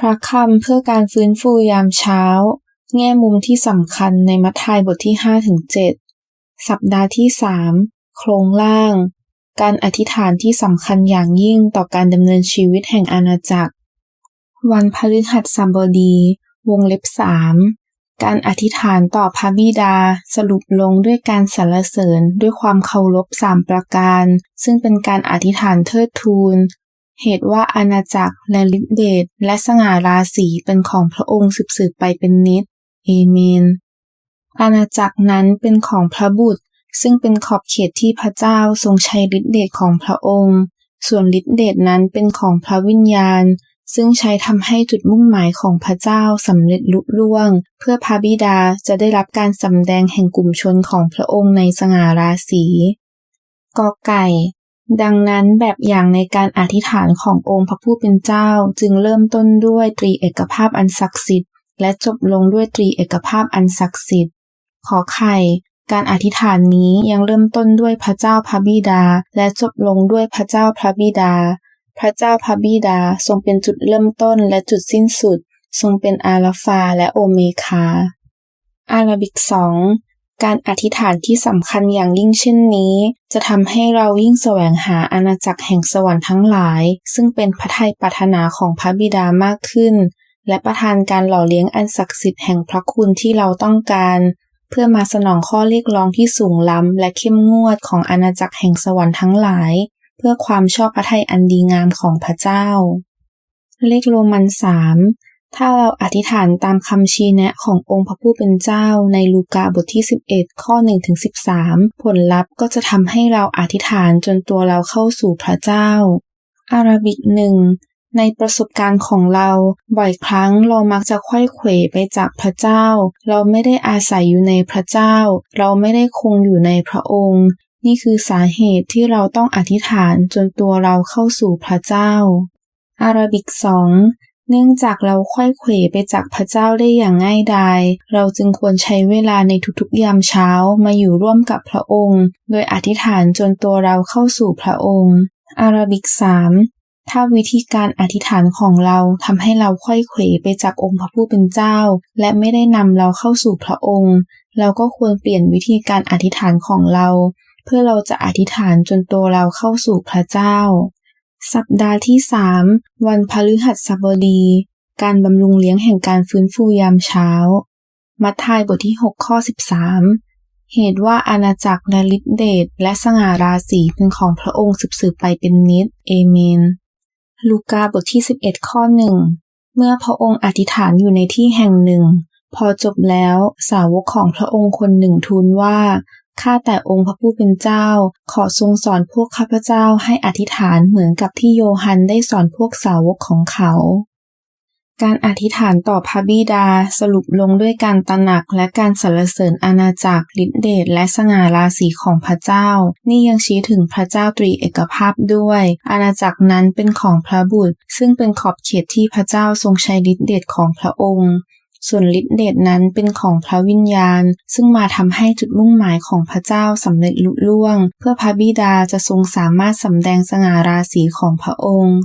พระคำเพื่อการฟื้นฟูยามเช้า แง่มุมที่สำคัญในมัทธิยบทที่5-7สัปดาห์ที่ 3 โครงล่าง การอธิษฐานที่สำคัญอย่างยิ่งต่อการดำเนินชีวิตแห่งอาณาจักร วันพฤหัสบดี วงเล็บสามการอธิษฐานต่อพระบิดาสรุปลงด้วยการสรรเสริญด้วยความเคารพสามประการ ซึ่งเป็นการอธิษฐานเทิดทูน เหตุว่าอาณาจักรและฤทธิเดชและสง่าราศีเป็นของพระองค์สืบๆไปเป็นนิจเอเมน อาณาจักรนั้นเป็นของพระบุตร ซึ่งเป็นขอบเขตที่พระเจ้าทรงใช้ฤทธิเดชของพระองค์ ส่วนฤทธิเดชนั้นเป็นของพระวิญญาณ ซึ่งใช้ทำให้จุดมุ่งหมายของพระเจ้าสำเร็จลุล่วง เพื่อพระบิดาจะได้รับการสำแดงแห่งกลุ่มชนของพระองค์ในสง่าราศีกอไก่ ดังนั้นแบบอย่างในการอธิษฐานขององค์พระผู้เป็นเจ้าจึงเริ่มต้นด้วยตรีเอกภาพอันศักดิ์สิทธิ์ และจบลงด้วยตรีเอกภาพอันศักดิ์สิทธิ์ ขอไข่การอธิษฐานนี้ยังเริ่มต้นด้วยพระเจ้าพระบิดา และจบลงด้วยพระเจ้าพระบิดา พระเจ้าพระบิดาทรงเป็นจุดเริ่มต้นและจุดสิ้นสุด ทรงเป็นอาลฟาและโอเมคาอาราบิกสอง การอธิษฐานที่สำคัญอย่างยิ่งเช่นนี้ จะทำให้เรายิ่งแสวงหาอาณาจักรแห่งสวรรค์ทั้งหลาย ซึ่งเป็นพระทัยปรารถนาของพระบิดามากขึ้น และประทานการหล่อเลี้ยงอันศักดิ์สิทธิ์แห่งพระคุณที่เราต้องการ เพื่อมาสนองข้อเรียกร้องที่สูงล้ำและเข้มงวดของอาณาจักรแห่งสวรรค์ทั้งหลาย เพื่อความชอบพระทัยอันดีงามของพระเจ้าเลขโรมันสาม ถ้าเราอธิษฐานตามคำชี้แนะขององค์พระผู้เป็นเจ้าในลูกาบทที่ 11 ข้อ1ถึง13 ผลลัพธ์ก็จะทำให้เราอธิษฐานจนตัวเราเข้าสู่พระเจ้า อาราบิกหนึ่งในประสบการณ์ของเรา บ่อยครั้งเรามักจะค่อยเขวไปจากพระเจ้า เราไม่ได้อาศัยอยู่ในพระเจ้า เราไม่ได้คงอยู่ในพระองค์ นี่คือสาเหตุที่เราต้องอธิษฐานจนตัวเราเข้าสู่พระเจ้าอาราบิกสอง เนื่องจากเราค่อยเขวไปจากพระเจ้าได้อย่างง่ายดายเราจึงควรใช้เวลาในทุกๆยามเช้ามาอยู่ร่วมกับพระองค์ โดยอธิษฐานจนตัวเราเข้าสู่พระองค์ อาราบิกสามถ้าวิธีการอธิษฐานของเราทำให้เราค่อยเขวไปจากองค์พระผู้เป็นเจ้า และไม่ได้นำเราเข้าสู่พระองค์ เราก็ควรเปลี่ยนวิธีการอธิษฐานของเรา เพื่อเราจะอธิษฐานจนตัวเราเข้าสู่พระเจ้า สัปดาห์ที่สามวันพฤหัสบดี การบำรุงเลี้ยงแห่งการฟื้นฟูยามเช้า มัทธิยบทที่ 6 ข้อ 13 เหตุว่าอาณาจักรและฤทธิเดชและสง่าราศีเป็นของพระองค์สืบๆไปเป็นนิด เอเมน ลูกาบทที่ 11 ข้อหนึ่งเมื่อพระองค์อธิษฐานอยู่ในที่แห่งหนึ่ง พอจบแล้วสาวกของพระองค์คนหนึ่งทูลว่า ข้าแต่องค์พระผู้เป็นเจ้า ขอทรงสอนพวกข้าพเจ้าให้อธิษฐานเหมือนกับที่โยฮันได้สอนพวกสาวกของเขา การอธิษฐานต่อพระบิดาสรุปลงด้วยการตระหนักและการสรรเสริญอาณาจักรฤทธิเดชและสง่าราศีของพระเจ้า นี่ยังชี้ถึงพระเจ้าตรีเอกภาพด้วย อาณาจักรนั้นเป็นของพระบุตร ซึ่งเป็นขอบเขตที่พระเจ้าทรงใช้ฤทธิเดชของพระองค์ ส่วนฤทธิเดชนั้นเป็นของพระวิญญาณ ซึ่งมาทำให้จุดมุ่งหมายของพระเจ้าสำเร็จลุล่วง เพื่อพระบิดาจะทรงสามารถสำแดงสง่าราศีของพระองค์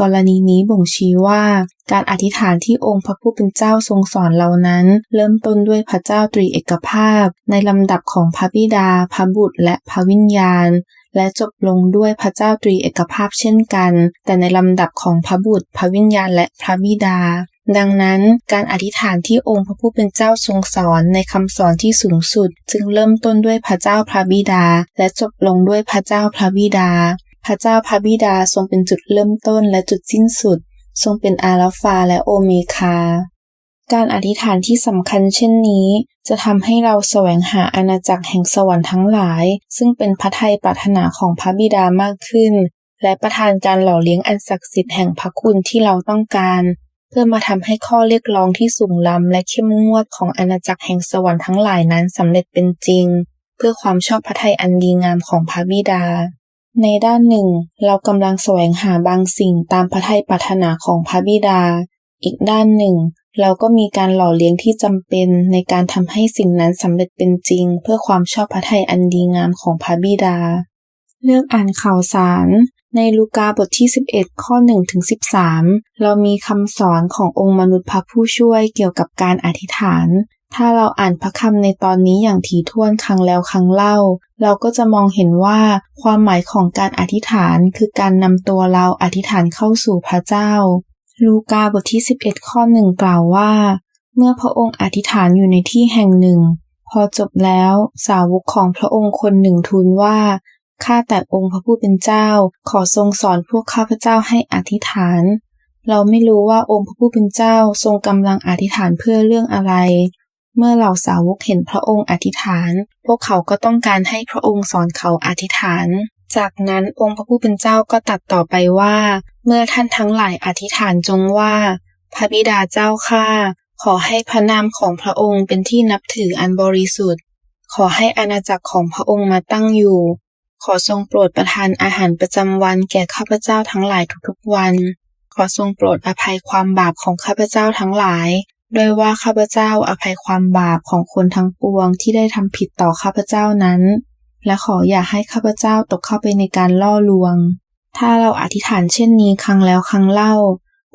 กรณีนี้บ่งชี้ว่า การอธิษฐานที่องค์พระผู้เป็นเจ้าทรงสอนเรานั้น เริ่มต้นด้วยพระเจ้าตรีเอกภาพ ในลำดับของพระบิดา พระบุตร และพระวิญญาณ และจบลงด้วยพระเจ้าตรีเอกภาพเช่นกัน แต่ในลำดับของพระบุตร พระวิญญาณและพระบิดา ดังนั้นการอธิษฐานที่องค์พระผู้เป็นเจ้าทรงสอนในคำสอนที่สูงสุด จึงเริ่มต้นด้วยพระเจ้าพระบิดา และจบลงด้วยพระเจ้าพระบิดา พระเจ้าพระบิดาทรงเป็นจุดเริ่มต้นและจุดสิ้นสุด ทรงเป็นอาลฟาและโอเมคาการอธิษฐานที่สำคัญเช่นนี้ จะทำให้เราแสวงหาอาณาจักรแห่งสวรรค์ทั้งหลาย ซึ่งเป็นพระทัยปรารถนาของพระบิดามากขึ้น และประทานการหล่อเลี้ยงอันศักดิ์สิทธิ์แห่งพระคุณที่เราต้องการ เพื่อมาทำให้ข้อเรียกร้องที่สูงล้ำและเข้มงวดของอาณาจักรแห่งสวรรค์ทั้งหลายนั้นสำเร็จเป็นจริง เพื่อความชอบพระทัยอันดีงามของพระบิดา ในด้านหนึ่ง เรากำลังแสวงหาบางสิ่งตามพระทัยปรารถนาของพระบิดา อีกด้านหนึ่ง เราก็มีการหล่อเลี้ยงที่จำเป็นในการทำให้สิ่งนั้นสำเร็จเป็นจริง เพื่อความชอบพระทัยอันดีงามของพระบิดา เลือกอ่านข่าวสาร ในลูกาบทที่ 11 ข้อ1ถึง13 เรามีคำสอนขององค์มนุษย์พระผู้ช่วยเกี่ยวกับการอธิษฐาน ถ้าเราอ่านพระคำในตอนนี้อย่างถี่ถ้วนครั้งแล้วครั้งเล่า เราก็จะมองเห็นว่าความหมายของการอธิษฐานคือการนำตัวเราอธิษฐานเข้าสู่พระเจ้า ลูกาบทที่ 11 ข้อหนึ่งกล่าวว่า เมื่อพระองค์อธิษฐานอยู่ในที่แห่งหนึ่ง พอจบแล้วสาวกของพระองค์คนหนึ่งทูลว่า ข้าแต่องค์พระผู้เป็นเจ้า ขอทรงสอนพวกข้าพเจ้าให้อธิษฐาน เราไม่รู้ว่าองค์พระผู้เป็นเจ้าทรงกำลังอธิษฐานเพื่อเรื่องอะไร เมื่อเหล่าสาวกเห็นพระองค์อธิษฐาน พวกเขาก็ต้องการให้พระองค์สอนเขาอธิษฐาน จากนั้นองค์พระผู้เป็นเจ้าก็ตัดต่อไปว่า เมื่อท่านทั้งหลายอธิษฐานจงว่า พระบิดาเจ้าข้าขอให้พระนามของพระองค์เป็นที่นับถืออันบริสุทธิ์ ขอให้อาณาจักรของพระองค์มาตั้งอยู่ ขอทรงโปรดประทานอาหารประจำวันแก่ข้าพเจ้าทั้งหลายทุกๆวัน ขอทรงโปรดอภัยความบาปของข้าพเจ้าทั้งหลาย โดยว่าข้าพเจ้าอภัยความบาปของคนทั้งปวงที่ได้ทำผิดต่อข้าพเจ้านั้น และขออย่าให้ข้าพเจ้าตกเข้าไปในการล่อลวง ถ้าเราอธิษฐานเช่นนี้ครั้งแล้วครั้งเล่า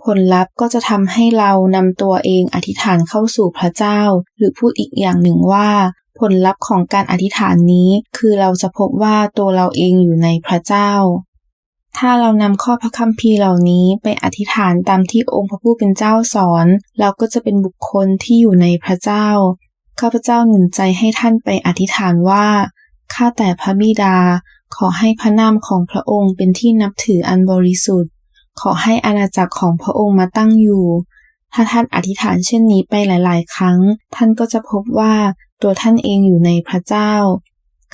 ผลลัพธ์ก็จะทำให้เรานำตัวเองอธิษฐานเข้าสู่พระเจ้า หรือพูดอีกอย่างหนึ่งว่า ผลลัพธ์ของการอธิษฐานนี้คือเราจะพบว่าตัวเราเองอยู่ในพระเจ้า ถ้าเรานำข้อพระคัมภีร์เหล่านี้ไปอธิษฐานตามที่องค์พระผู้เป็นเจ้าสอน เราก็จะเป็นบุคคลที่อยู่ในพระเจ้า ข้าพเจ้าหนุนใจให้ท่านไปอธิษฐานว่า ข้าแต่พระบิดา ขอให้พระนามของพระองค์เป็นที่นับถืออันบริสุทธิ์ ขอให้อาณาจักรของพระองค์มาตั้งอยู่ถ้าท่านอธิษฐานเช่นนี้ไปหลาย ๆ ครั้ง ท่านก็จะพบว่า ตัวท่านเองอยู่ในพระเจ้า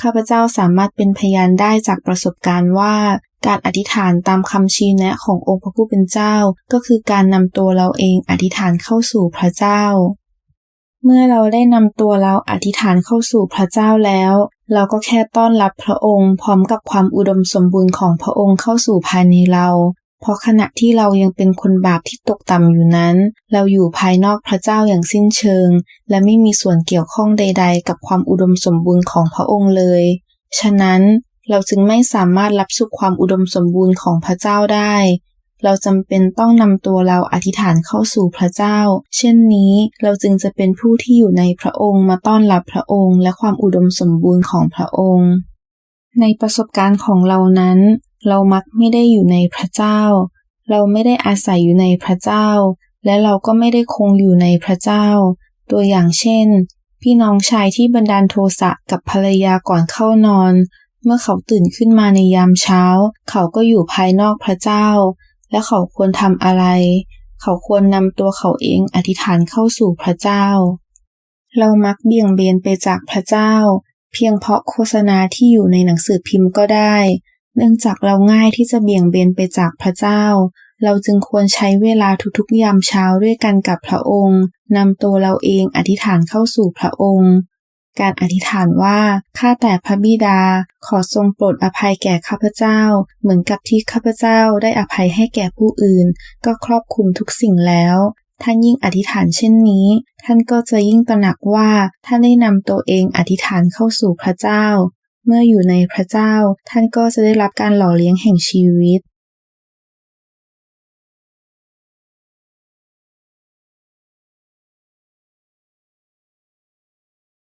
ข้าพเจ้าสามารถเป็นพยานได้จากประสบการณ์ว่า การอธิษฐานตามคำชี้แนะขององค์พระผู้เป็นเจ้า ก็คือการนำตัวเราเองอธิษฐานเข้าสู่พระเจ้า เมื่อเราได้นำตัวเราอธิษฐานเข้าสู่พระเจ้าแล้ว เราก็แค่ต้อนรับพระองค์ พร้อมกับความอุดมสมบูรณ์ของพระองค์เข้าสู่ภายในเรา เพราะขณะที่เรายังเป็นคนบาปที่ตกต่ำอยู่นั้น เราอยู่ภายนอกพระเจ้าอย่างสิ้นเชิง และไม่มีส่วนเกี่ยวข้องใด ๆ กับความอุดมสมบูรณ์ของพระองค์เลย ฉะนั้นเราจึงไม่สามารถรับสุขความอุดมสมบูรณ์ของพระเจ้าได้ เราจำเป็นต้องนำตัวเราอธิษฐานเข้าสู่พระเจ้า เช่นนี้เราจึงจะเป็นผู้ที่อยู่ในพระองค์มาต้อนรับพระองค์ และความอุดมสมบูรณ์ของพระองค์ ในประสบการณ์ของเรานั้น เรามักไม่ได้อยู่ในพระเจ้า เราไม่ได้อาศัยอยู่ในพระเจ้า และเราก็ไม่ได้คงอยู่ในพระเจ้า ตัวอย่างเช่น พี่น้องชายที่บันดาลโทสะกับภรรยาก่อนเข้านอน เมื่อเขาตื่นขึ้นมาในยามเช้า เขาก็อยู่ภายนอกพระเจ้า และเขาควรทำอะไร เขาควรนำตัวเขาเองอธิษฐานเข้าสู่พระเจ้า เรามักเบี่ยงเบนไปจากพระเจ้า เพียงเพราะโฆษณาที่อยู่ในหนังสือพิมพ์ก็ได้ เนื่องจากเราง่ายที่จะเบี่ยงเบนไปจากพระเจ้า เราจึงควรใช้เวลาทุกๆยามเช้าด้วยกันกับพระองค์นำตัวเราเองอธิษฐานเข้าสู่พระองค์ การอธิษฐานว่า ข้าแต่พระบิดา ขอทรงโปรดอภัยแก่ข้าพเจ้า เหมือนกับที่ข้าพเจ้าได้อภัยให้แก่ผู้อื่น ก็ครอบคลุมทุกสิ่งแล้วท่านยิ่งอธิษฐานเช่นนี้ ท่านก็จะยิ่งตระหนักว่าท่านได้นำตัวเองอธิษฐานเข้าสู่พระเจ้า เมื่ออยู่ในพระเจ้า ท่านก็จะได้รับการหล่อเลี้ยงแห่งชีวิต